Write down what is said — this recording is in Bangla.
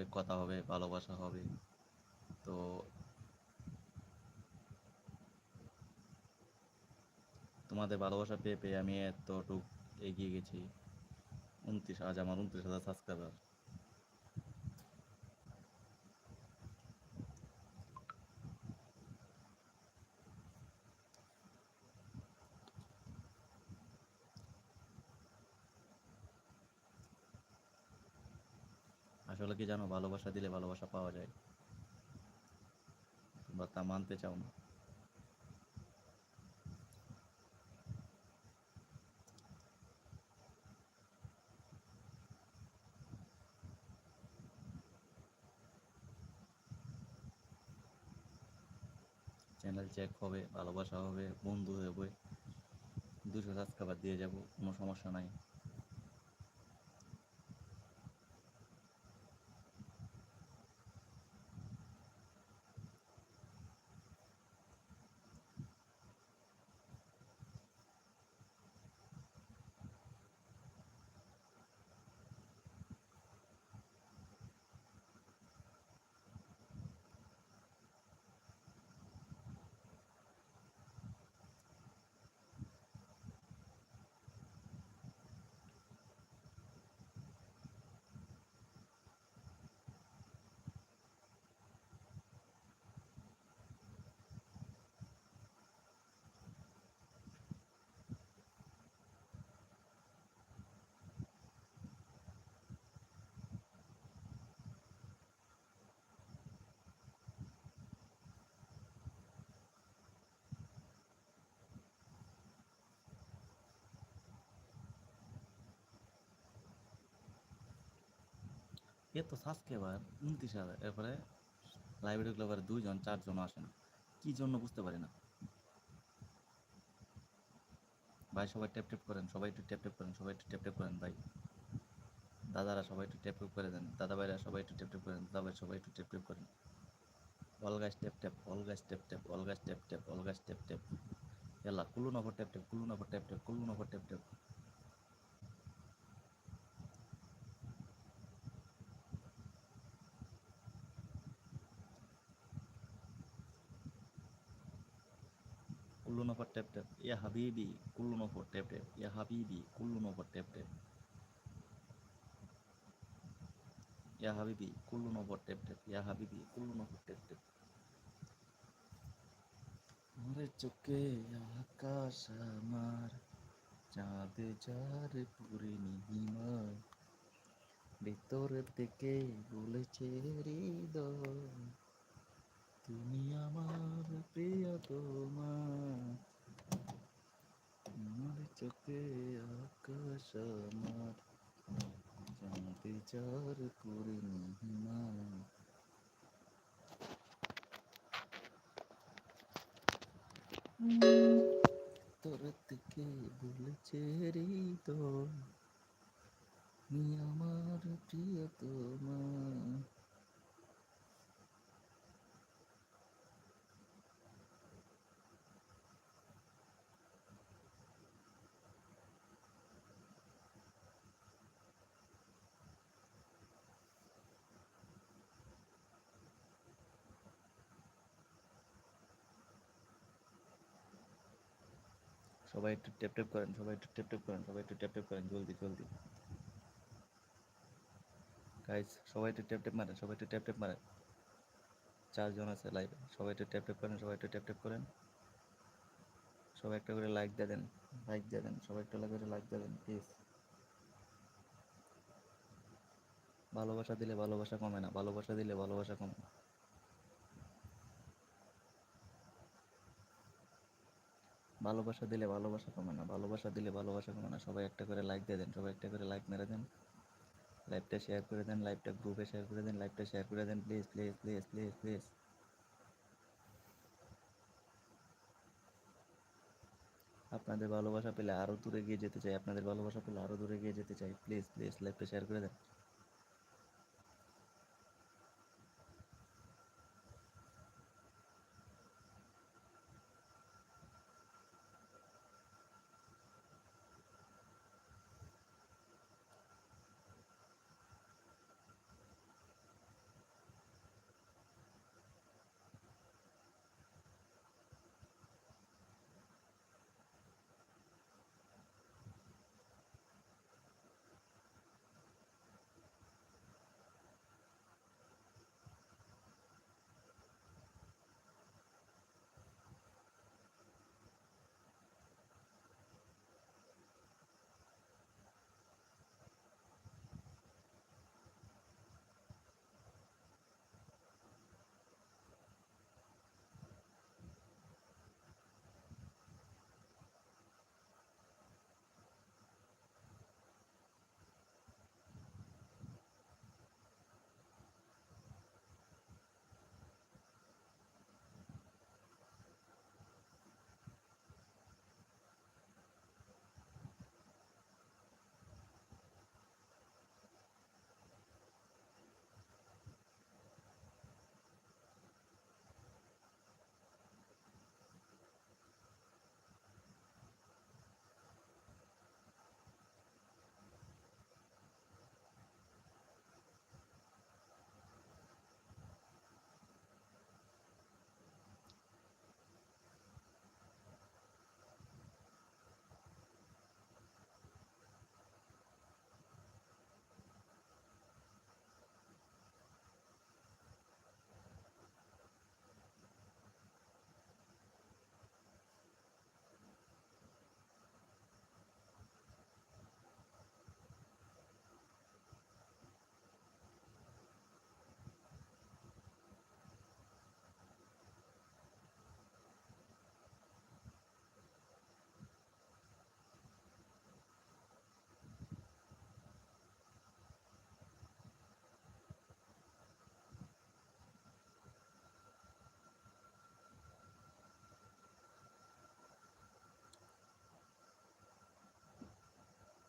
হবে, কথা হবে, ভালোবাসা হবে। তো তোমাদের ভালোবাসা পেয়ে পেয়ে আমি এতটুক এগিয়ে গেছি। উনত্রিশ, আজ আমার উনত্রিশ হাজার সাবস্ক্রাইবার আসলে কি জানো? ভালোবাসা দিলে ভালোবাসা পাওয়া যায়। তোমরা তা মানতে চাও না। চ্যানেল চেক হবে, ভালোবাসা হবে, বন্ধু হবে দুশো সাবস্ক্রাইবার দিয়ে যাব, কোনো সমস্যা নাই। এ তো সাবস্ক্রাইবার উনত্রিশ হাজার। এরপরে লাইভে ঢুকলে এবারে দুইজন, চারজন আসে না কী জন্য বুঝতে পারি না। ভাই, সবাই ট্যাপ ট্যাপ করেন, সবাই একটু ট্যাপ ট্যাপ করেন, সবাই একটু ট্যাপ ট্যাপ করেন ভাই। দাদারা সবাই একটু ট্যাপ ট্যাপ করে দেন দাদা ভাইরা সবাই একটু ট্যাপ ট্যাপ করেন দাদা ভাই সবাই একটু ট্যাপ ট্যাপ করেন। অল গাছ ট্যাপ ট্যাপ অল গাছ ট্যাপ ট্যাপ অল গাছ ট্যাপ ট্যাপ অল গাছ ট্যাপ ট্যাপ এলা কুলু নফর ট্যাপ ট্যাপ কুলু নফর ট্যাপ ট্যাপ কুলু নফর ট্যাপ ট্যাপ কুল্লু নফর ট্যাপ ট্যাপ ইয়া হাবিবি কুল্লু নফর ট্যাপ ট্যাপ ইয়া হাবিবি কুল্লু নফর ট্যাপ ট্যাপ ইয়া হাবিবি কুল্লু নফর ট্যাপ ট্যাপ ইয়া হাবিবি কুল্লু নফর ট্যাপ ট্যাপ মোরে চোখে আকাশ আমার, চাঁদ যার পুরে নিহিমা ভেতর থেকে বলেছে হৃদয়। তুমি আমার প্রিয় তোমা আমার চোখে আকাশ আমার। চাঁদে যার করে নিহিমা তোর থেকে বলেছে হৃদয় আমার প্রিয় তোমা সবাই একটু ট্যাপ ট্যাপ করেন, সবাই একটু ট্যাপ ট্যাপ করেন, সবাই একটু ট্যাপ ট্যাপ করেন, জলদি জলদি। গাইস সবাই একটু ট্যাপ ট্যাপ মারেন, সবাই একটু ট্যাপ ট্যাপ মারেন। চারজন আছে লাইভে সবাই একটু ট্যাপ ট্যাপ করেন, সবাই একটু ট্যাপ ট্যাপ করেন। সবাই একটা করে লাইক দিয়ে দেন লাইক দিয়ে দেন, সবাই একটা করে লাইক দিয়ে দেন প্লিজ ভালোবাসা দিলে ভালোবাসা কমে না, ভালোবাসা দিলে ভালোবাসা কমে না। ভালোবাসা দিলে ভালোবাসা কমে না, ভালোবাসা দিলে ভালোবাসা কমে না। সবাই একটা করে লাইক দিয়ে দেন, সবাই একটা করে লাইক মেরে দেন। লাইভটা শেয়ার করে দেন লাইভটা গ্রুপে শেয়ার করে দেন লাইভটা শেয়ার করে দেন। Please please please please please আপনাদের ভালোবাসা পেলে আরও দূরে গিয়ে যেতে চাই, আপনাদের ভালোবাসা পেলে আরও দূরে গিয়ে যেতে চাই। প্লিজ প্লিজ লাইভটা শেয়ার করে দেন।